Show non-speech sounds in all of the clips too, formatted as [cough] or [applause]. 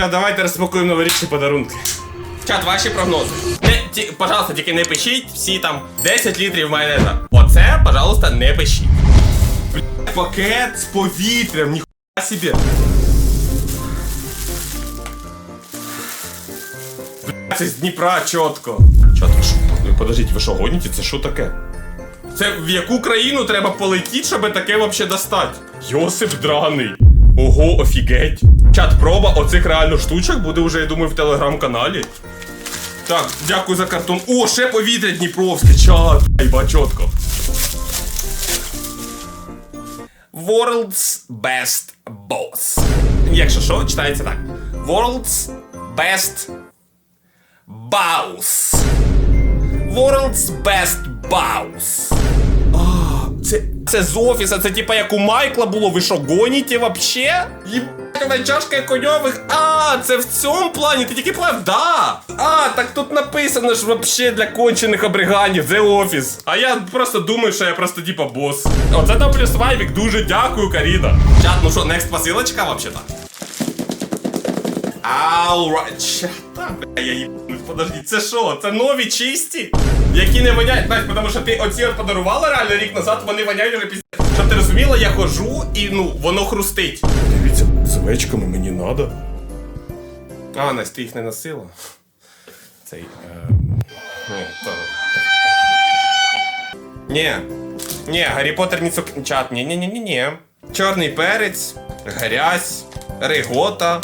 Чат, давайте розпакуємо новорічні подарунки. Чат, ваші прогнози. Не, ті, пожалуйста, тільки не пишіть всі там 10 літрів майонеза. Оце, пожалуйста, не пишіть. Блядь, пакет з повітрям, ніхуя собі. Блядь, Це з Дніпра чітко. Чат, ви що? Ви Подождіть, ви що гоніте? Це що таке? Це в яку країну треба полетіти, щоб таке вообще достати? Йосип драний. Ого, офігеть. Чат, проба оцих реально штучок буде вже, я думаю, в телеграм-каналі. Так, дякую за картон. О, ще повітря Дніпровське, чат. Айба, чітко. World's Best Boss. Якщо що, читається так. World's Best Boss. World's Best Boss. А, це, це з офіса, це типа як у Майкла було, ви що, гоніте вообще? Єбать, чашка коньових. А, це в цьому плані, ти тільки плав, да. А, так тут написано ж вообще для кончених абриганів, це офіс. А я просто думаю, що я просто типа бос. Оце там плюс вайбік, дуже дякую, Каріна. Чат, ну що, next посилочка вообще-то? Alright. Так, бля, я їбанусь, подожди, це що? Це нові чисті? Які не воняють, Настя, тому що ти оці от подарувала реально рік назад, вони воняють вже після. Щоб ти розуміла, я хожу і ну, воно хрустить. З овечками мені надо. А, Настя, їх не носила. Цей. Е... Ну, то... Ні. Ні, Гаррі Поттер не цук... чат. Ні, ні, ні, ні, ні. Чорний перець, грязь, ригота.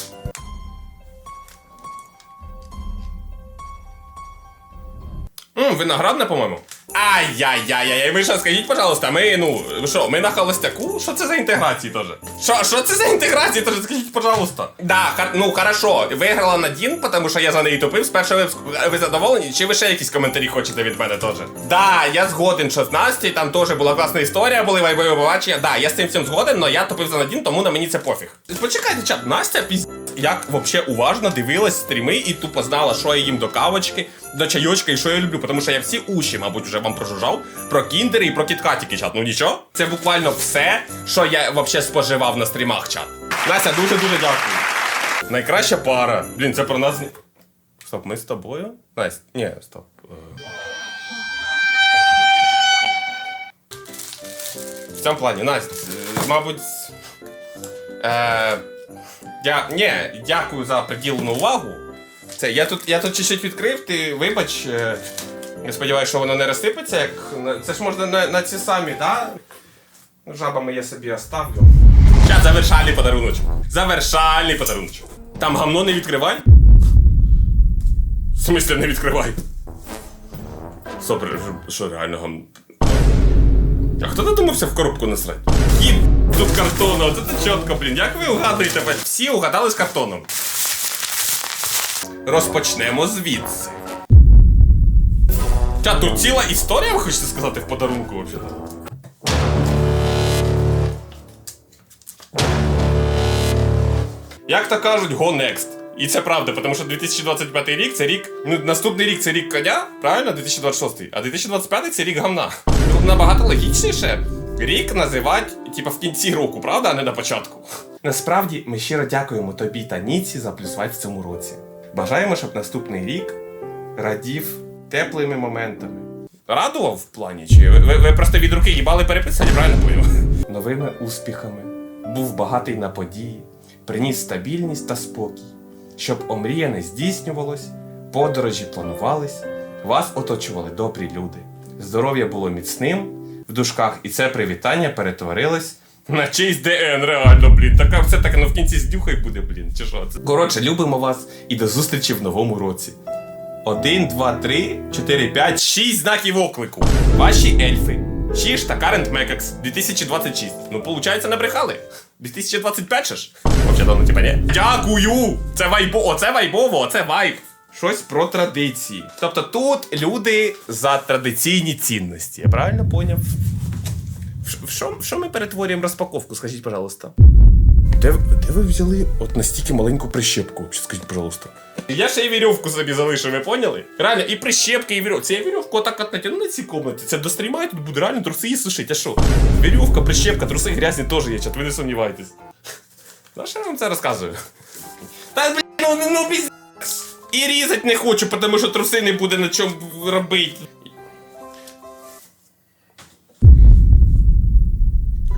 Мм, виноградна, по-моєму. Ай-яй-яй-яй, ви що, скажіть, пожалуйста, ми, ну, що, ми на холостяку? Що це за інтеграції теж? Що, що це за інтеграції теж? Скажіть, пожалуйста. Да, хар, ну, хорошо, виграла Надін, тому що я за неї тупив першого випуску. Ви задоволені? Чи ви ще якісь коментарі хочете від мене теж? Да, я згоден, що з Насті, там теж була класна історія, були вайбові побачення. Да, я з цим всім згоден, але я тупив за Надін, тому на мені це пофіг. Почекайте, чат, Настя піз... Як вообще уважно дивилась стріми і тупо знала, що я їм до кавочки, до чайочка і що я люблю, тому що я всі уші, мабуть, вже вам прожужжав про кіндери і про кіткатіки, чат. Ну нічого. Це буквально все, що я вообще споживав на стрімах, чат. Настя, дуже дуже дякую. Найкраща пара. Блін, це про нас. Стоп, ми з тобою? Настя, ні, стоп. Е. В цьому плані, Настя, е, мабуть. Е, я, ні, дякую за приділену увагу. Це, я тут, я тут чуть-чуть відкрив, ти вибач. Е, я сподіваюся, що воно не розсипеться, як. Це ж можна на, на ці самі, да? Жабами я собі оставлю. Зараз завершальний подаруночок. Завершальний подаруночок. Там гамно не відкривай. В смислі не відкривай. Супер, що реально гамно. А хто додумався в коробку насрати? Кіт тут картону, це чітко, блін. Як ви угадуєте? Всі угадали з картоном. Розпочнемо звідси. Та тут ціла історія, ви хочете сказати, в подарунку взагалі? Як то кажуть, go next. І це правда, тому що 2025 рік це рік. Ну, наступний рік це рік коня, правильно? 2026. А 2025 це рік гамна. Ну, набагато логічніше рік називати, типа, в кінці року, правда, а не на початку. Насправді, ми щиро дякуємо тобі та Ніці за плюсвайт в цьому році. Бажаємо, щоб наступний рік радів теплими моментами. Радував в плані? Чи ви, ви, ви просто від руки їбали переписані, правильно поняв? Новими успіхами, був багатий на події, приніс стабільність та спокій, щоб омріяне здійснювалось, подорожі планувались, вас оточували добрі люди. Здоров'я було міцним в дужках, і це привітання перетворилось на честь ДН, реально, блін. Така все таке, ну в кінці здюхай буде, блін. Чи що це? Коротше, любимо вас і до зустрічі в новому році. Один, два, три, чотири, п'ять, шість знаків оклику. Ваші ельфи. Чіш та Карент Мекекс 2026. Ну, получається, набрехали. 2025 же ж. Вообще давно, типа, ні? Дякую! Це вайбо, оце вайбово, оце вайб. Щось про традиції. Тобто тут люди за традиційні цінності. Я правильно поняв? В що, в що ми перетворюємо розпаковку, скажіть, пожалуйста? Де, де ви взяли от настільки маленьку прищепку? Скажіть, пожалуйста. Я ще й вірьовку собі залишив, ви поняли? Реально, і прищепки, і вірьовка. Це я вірьовку отак от натягну на цій комнаті. Це до стріма і тут буде реально труси і сушить. А що? Вірьовка, прищепка, труси грязні теж є, чат, ви не сумнівайтесь. [laughs] Ну, що я вам це розказую? Та, блін, ну, ну, ну, біз... І різати не хочу, тому що труси не буде на чому робити.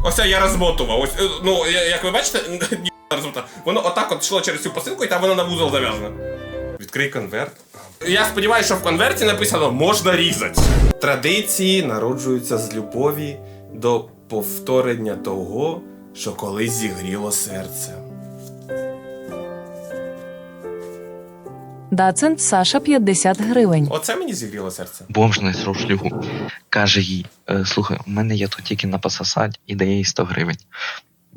Ось я розмотував. Ось, е, ну, як ви бачите. [laughs] Воно отак от йшло через цю посилку, і там воно на вузол зав'язано. Відкрий конверт. Я сподіваюся, що в конверті написано можна різати. Традиції народжуються з любові до повторення того, що колись зігріло серце. Дацент Саша 50 гривень. Оце мені зігріло серце. Бомж не знайшов шлюху. Каже їй: «Е, слухай, у мене є тут тільки на пососать і дає їй 100 гривень.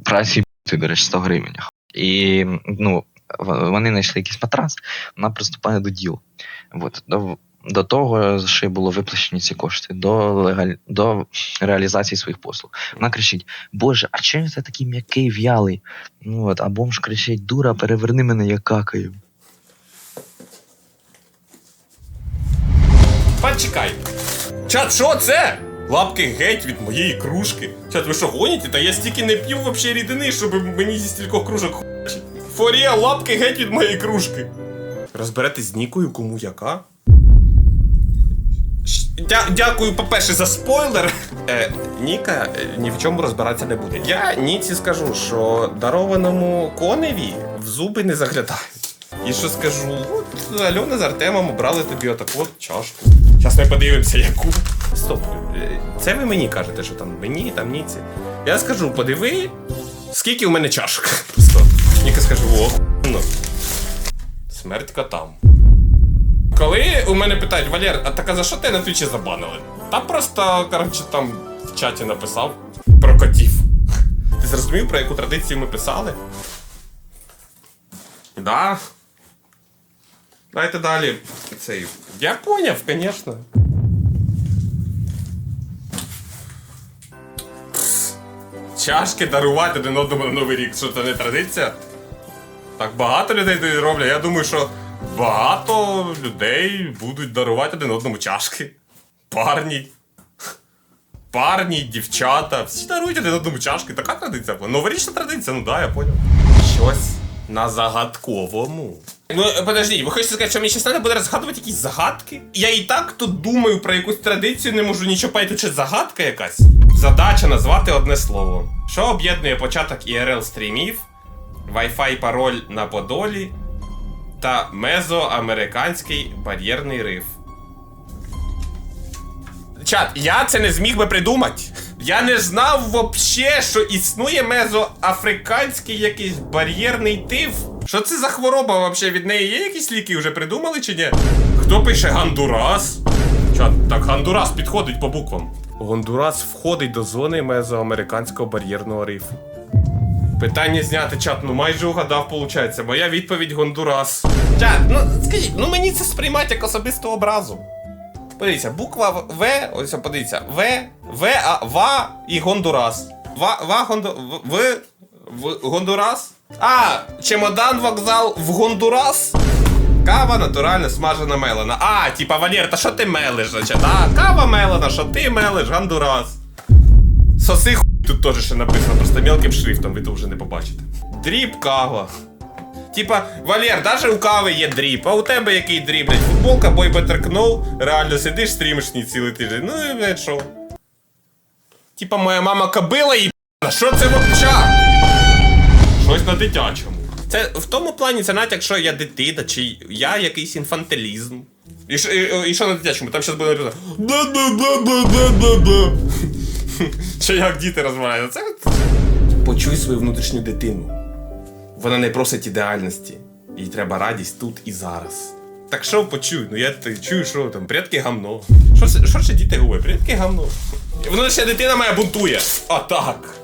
Праці ти береш 100 гривень. І ну, вони знайшли якийсь матрас, вона приступає до діл. От, до, до того, що й було виплачені ці кошти, до, легаль... до реалізації своїх послуг. Вона кричить: Боже, а чому це такий м'який в'ялий? Ну, от, а бомж кричить: Дура, переверни мене, я какаю. Почекай. Чат, що це? Лапки геть від моєї кружки. Чат, ви що гоніте? Та я стільки не п'ю вообще рідини, щоб мені зі стількох кружок хуячить. Форія, лапки геть від моєї кружки. Розберетесь з Нікою, кому яка? Дя- дякую, по-перше, за спойлер. Е, Ніка е, ні в чому розбиратися не буде. Я Ніці скажу, що дарованому коневі в зуби не заглядають. І що скажу? От Альона з Артемом обрали тобі отаку от чашку. Зараз ми подивимося, яку. Стоп, е, це ви мені кажете, що там мені, там Ніці. Я скажу, подиви, скільки у мене чашок. Просто. Ніка скаже, о, ну. Смерть котам. Коли у мене питають, Валер, а так а за що тебе на твічі забанили? Та просто, коротше, там в чаті написав про котів. Ти зрозумів, про яку традицію ми писали? Да. Давайте далі. Цей. Я поняв, звісно. Чашки дарувати один одному на Новий рік. Що це не традиція? Так багато людей роблять. Я думаю, що багато людей будуть дарувати один одному чашки. Парні. Парні, дівчата. Всі дарують один одному чашки. Така традиція була. Новорічна традиція, ну да, я поняв. Щось на загадковому. Ну, подожди, ви хочете сказати, що мені щось треба буде розгадувати якісь загадки? Я і так тут думаю про якусь традицію, не можу нічого пойти, чи загадка якась. Задача назвати одне слово. Що об'єднує початок IRL стрімів, Wi-Fi пароль на Подолі та мезоамериканський бар'єрний риф. Чат, я це не зміг би придумати. Я не знав вообще, що існує мезоафриканський якийсь бар'єрний тиф. Що це за хвороба вообще? Від неї є якісь ліки вже придумали чи ні? Хто пише Гондурас? Чат, так Гондурас підходить по буквам. Гондурас входить до зони мезоамериканського бар'єрного рифу. Питання зняти чат, ну майже угадав, получається. Моя відповідь Гондурас. Чат, ну скажіть, ну мені це сприймати як особисту образу. Подивіться, буква В, ось подивіться, В, В, А, Ва і Гондурас. Ва, Ва, Гонду, В, В, Гондурас. А, чемодан вокзал в Гондурас. Кава натурально смажена мелена. А, типа Валер, та що ти мелиш, значить? А, кава мелена, що ти мелиш, Гондурас. Соси хуй тут теж ще написано, просто мелким шрифтом, ви то вже не побачите. Дріб кава. Типа, Валер, даже у кави є дріб, а у тебе який дріб, блядь, футболка Better реально сидиш, стрімиш ні цілий тиждень. Ну і блядь, що? Типа моя мама кобила і що це вовча? Щось на дитячому. Це в тому плані це навіть якщо я дитина, чи я якийсь інфантилізм. І що, і, і що на дитячому? Там зараз буде написано. Да-да-да-да-да-да-да. [laughs] Що як діти розмовляють? Це почуй свою внутрішню дитину. Вона не просить ідеальності. Їй треба радість тут і зараз. Так що почуй? Ну я ти чую, що там, предки гамно. Що, що ще діти говорять? Предки гамно. Внутрішня дитина моя бунтує. А так.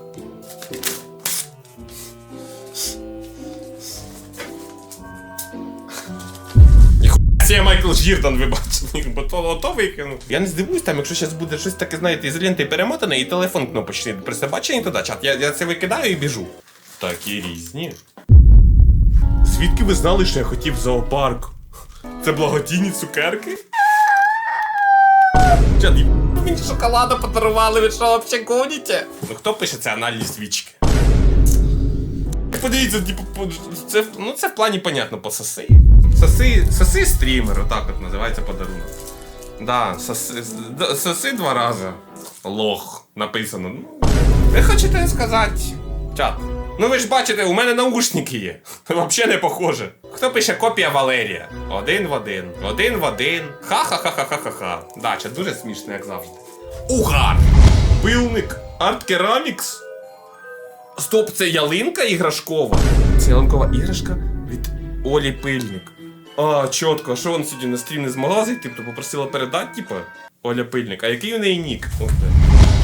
Це я Майкл Жірдан вибачив, бо то ото викинув. Я не здивуюсь там, якщо зараз буде щось таке, знаєте, із ленти перемотане і телефон кнопочний присобачений туди, чат. Я, я це викидаю і біжу. Такі різні. Звідки ви знали, що я хотів зоопарк? Це благодійні цукерки? Чат, мені шоколаду подарували, ви що, взагалі гоніте? Ну хто пише це анальні свічки? подивіться, типу, це, ну це в плані, понятно, по соси. Соси, соси стрімер, отак от називається подарунок. Да, соси, соси два рази. Лох написано. Ну, ви хочете сказати, чат. Ну ви ж бачите, у мене наушники є. [laughs] Взагалі не похоже. Хто пише копія Валерія? Один в один. Один в один. Ха-ха-ха-ха-ха-ха. Да, це дуже смішно, як завжди. Угар! Пилник. Арт-керамікс. Стоп, це ялинка іграшкова. Це ялинкова іграшка від Олі Пильник. А, чітко, що вона сьогодні на стрім не змогла зайти, то попросила передати, типа, Оля Пильник. А який у неї нік?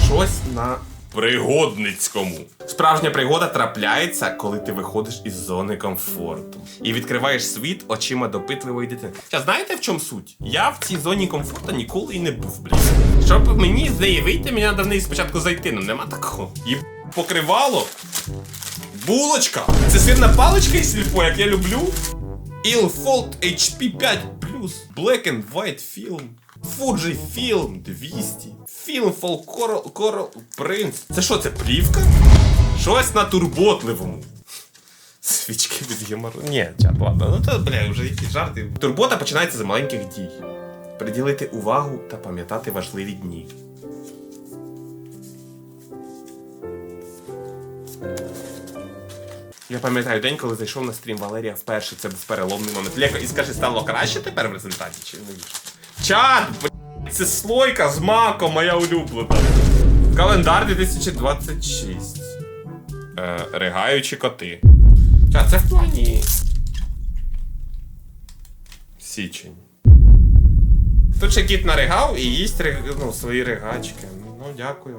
Щось на пригодницькому. Справжня пригода трапляється, коли ти виходиш із зони комфорту і відкриваєш світ очима допитливої дитини. Зараз знаєте в чому суть? Я в цій зоні комфорту ніколи і не був, блін. Щоб мені з неї вийти, мені треба в неї спочатку зайти. Ну нема такого. І покривало. Булочка! Це сирна паличка із сільпо, як я люблю. Ilfold HP 5 Black and White Film. Fujifilm 200. Filmfall Coral, Coral Prince. Це що, це плівка? Щось на турботливому. Свічки від гемору. Ні, чат, ладно. Ну то, бля, вже які жарти. Турбота починається з маленьких дій. Приділити увагу та пам'ятати важливі дні. Я пам'ятаю день, коли зайшов на стрім Валерія вперше. Це був переломний момент. Леко, і скажи, стало краще тепер в результаті чи не гірше? Чат! блядь, Це слойка з маком, моя улюблена. Календар 2026. Е, ригаючі коти. Чат, це в плані. Січень. Тут ще кіт наригав і їсть ну, свої ригачки. Ну, дякую.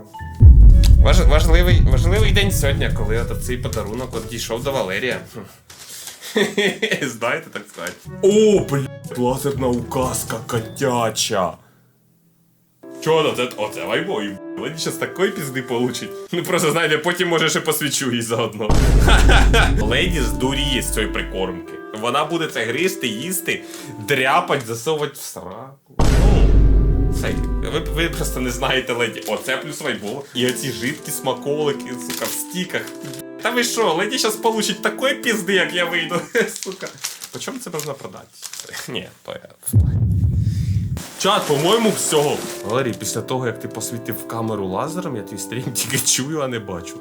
Важ, важливий, важливий день сьогодні, коли цей подарунок от дійшов до Валерія. [laughs] Знаєте, так сказати. О, блядь, лазерна указка котяча. Чого це? Оце вайбой. Леді щас такої пізди получить. Ну просто знаєте, потім може ще посвічу їй заодно. [laughs] Леді здуріє з цієї прикормки. Вона буде це гризти, їсти, дряпать, засовувати в сраку. Цей, ви, ви просто не знаєте леді. Оце плюс вайбол. І оці жидкі смаколики, сука, в стіках. Та ви що, леді зараз получить такої пізди, як я вийду, [laughs] сука. По чому це можна продати? Ні, то я. Чат, по-моєму, всього. Валерій, після того, як ти посвітив камеру лазером, я твій стрім тільки чую, а не бачу.